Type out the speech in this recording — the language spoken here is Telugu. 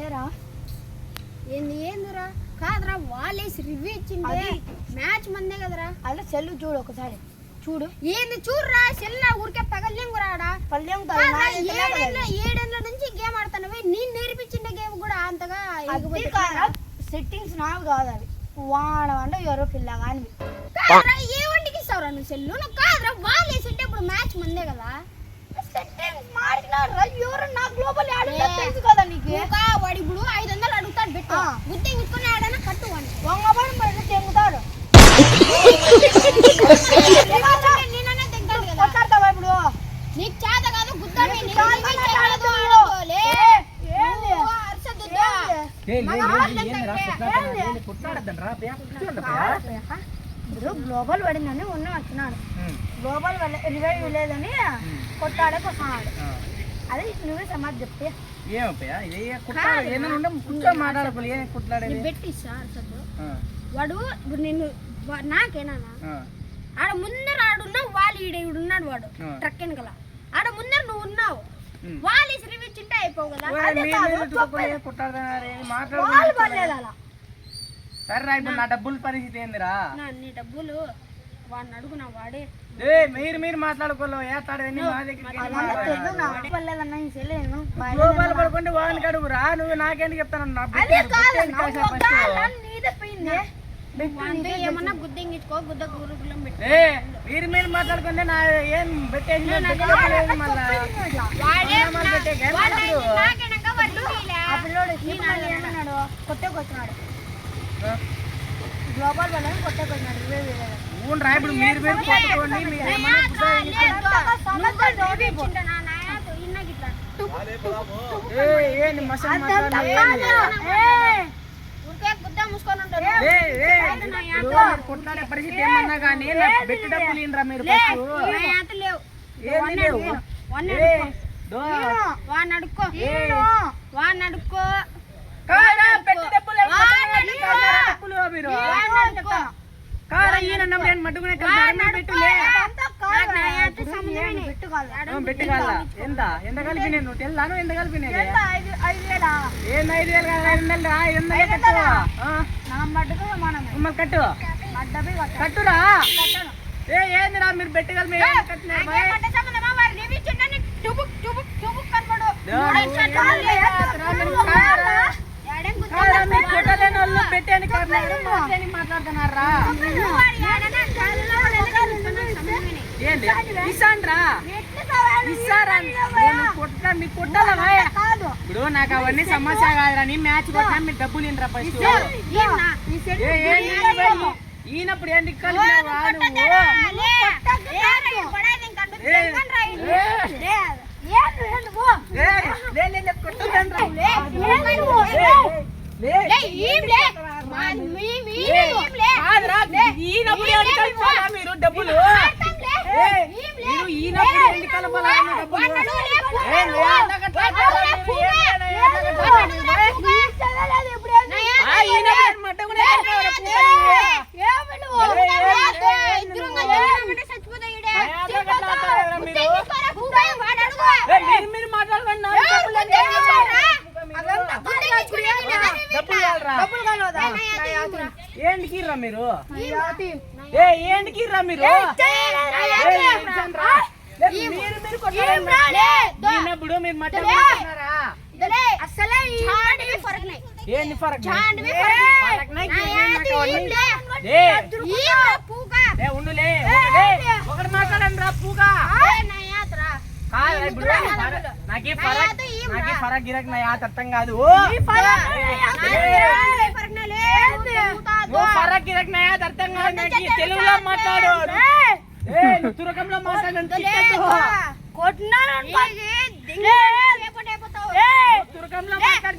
ఏరా? ఏంది ఏందిరా? కాదురా వాళ్ళేసి రివ్యూ ఇచ్చింది. మ్యాచ్ మందే కదరా. అలా సెల్లు చూడు ఒకసారి. చూడు. ఏంది చూడరా? సెల్ల ఊరికే పగలేంగురాడా ఏడేళ్ళ ఏడేళ్ళ నుంచి గేమ్ ఆడుతున్నావే. నేను నేర్పించిన గేమ్ కూడా అంతగా సెట్టింగ్స్ నావి కాదు అవి వాడ అంటే ఎవరో పిల్ల కానీ కాదురా, ఏ వంటికి ఇస్తావురా నువ్వు సెల్లు? నువ్వు కాదురా వాళ్ళు వేసింటే ఇప్పుడు మ్యాచ్ మందే కదా. సెట్టింగ్స్ మారినారా? ఎవరు నా గ్లోబల్ కదా నీకు? వాడు ఇప్పుడు ఐదు వందలు అడుగుతాడు పెట్టు ఆ. గుత్తి ఇంచుకుని ఆడనా కట్టు వాడిని. వంగబడి మరి తెంగుతాడు. ఇప్పుడు? నీకు చేత కాదు గ్లోబల్ పడిందని ఉన్న వచ్చినాడు. గ్లోబల్ రివైవ్ లేదని కొట్టాడే కొట్టినాడు. అది నువ్వే సమాధి చెప్తే. ఏమప్పయ్యా? ఏ కుట్టాడు ఏమైనా ఉంటే ఏ కుట్లాడేది? వాడు ఇప్పుడు నిన్ను వా- నాకేనా ఆడ ముందర ఆడున్నా వాళ్ళు ఈడ ఉన్నాడు వాడు. ట్రక్ వెనకల. ఆడ ముందర నువ్వు ఉన్నావు. వాళ్ళు ఇసిరి ఇచ్చింటే అయిపోవు కదా. అలా సరే ఇప్పుడు నా డబ్బుల పరిస్థితి ఏందిరా? నీ డబ్బులు వాడిని అడుగునా వాడే. ఏ మీరు మీరు మాట్లాడుకోలేవు. ఏ తాడని మా పడుకుంటే వాడిని కడుగురా. నువ్వు నాకేంటి చెప్తాను ఏమన్నా గుద్దింగించుకో గుద్ద పెట్టి మీరు మీరు మాట్లాడుకుంటే నా ఏం పెట్టేసి పెట్టేసి మళ్ళా. వాడే మళ్ళా పెట్టే game వాడు ఆడదు. నాకేనాక వాడు వీలే. ఆ పిల్లోడు ఇప్పుడు ఏమన్నాడు? కొట్టే కొచ్చినాడు గ్లోబల్ వాళ్ళని కొట్టే కొచ్చినాడు ఇవే వేరే. ఊన్ రా ఇప్పుడు మీరు మీరు కొట్టుకోండి మీరు ఏంది? మసాలా కొట్లాడే పరిస్థితి ఏమన్నా కానీ నా బెట్టి డబ్బులు ఇన్రా మీరు యాత లేవు. వాడిని అడుక్కో. వాడిని అడుక్కో. వాడిని అడుక్కో కాదా, బెట్టి డబ్బులు ఏం వాడిని కొట్టలేదు, అడుక్కో. కాదా, డబ్బులు మీరు వాడిని అడుక్కో కాదా ఈయన నమ్మ నేను మట్టుకునే కదా పెట్టులే నాకు నా యాత సంబంధమే ఆ, బెట్టి కాదా ఎంత ఎంత కలిపి నేను తెల్లాను ఎంత కలిపి నేను ఐదు ఐదు వేలా? ఏంది ఐదు వేలు కాదు? ఐదు వందలు రా ఐదు వందలే కట్టు. ఆ, నా మట్టుకు మనమే మరి కట్టు. నా డబ్బే కట్టాను. కట్టురా ఏ ఏందిరా? మీరు బెట్టి కలిపి పెట్టేని మాట్లాడుతున్నారా? ఏంది? ఇస్తారా ఇప్పుడు నాకు అవన్నీ సమస్య కాదురా నీ మ్యాచ్ కొట్టినా మీరు డబ్బులు ఇన్రా ఫస్ట్? ఈయనప్పుడు ఏంటి కలిపినావా నువ్వు లే, లేరా, ఈ పడాయి నేను కండు ఏ, తెంగండ్రా ఇది. ఏ, ఏంటి ఏంటి పో ఏ, లే, లే, లే, కొట్టొద్దండ్రా. లే, లే, లే, లే, ఈం లే. మా- మీ- మీ- ఏ, ఈం లే. కాదురా, ఈయనప్పుడు ఏంటి కలిపారా మీరు డబ్బులు ఆడతాం లే. ఏ, ఈం లే. మీరు ఈయనప్పుడు ఏంటి కలపాలా మీ డబ్బులు వాడు లే, పో. ఏ, లే, అంతకట్లా వాడు లే, మీరు పో. ఏంటి అలా, అంతకట్లా వాడు మీరు? లే, పో. నా ఆ, యాత ఈయనప్పుడు మట్టుకునే కలిపారా పూలని? ఏ, ఏ, ఏ, ఇద్దరు మధ్యలో చచ్చిపోతా ఈడే. ఆ, అంతకట్లా ఆడతారా మీరు? తెంగిపోరా, పూబాయి, వాడు అడుగు. ఏ, మీరు మీరు మాట్లాడుకోండి నా ఎవరు డబ్బులు గుద్ద ఏంటి? తెచ్చారా? అదంతా గుద్ద తెచ్చుకునే వీళ్ళు ఎవరు వీళ్ళు? డబ్బులు కావాలరా? డబ్బులు కావాలా నా యాత ఈంరా. ఏంటికి రా మీరు? ఏ ఏంటికి రా మీరు మీరు మీరు. ఏంది ఫరక్ యాత నాకు ఉండులే. ఒకటి మాట్లాడండి రా పూగా. ఫరక్ గిరక్ నా యాత అర్థం కాదు ఓ నా యాత చాండివి ఫరక్ నై లే. పూతా, దో. నువ్వు ఫరక్ యాత అర్థం కాదు తెలుగులో మాట్లాడు తురకంలో అయిపోతావు. తురకంలో మాట్లాడి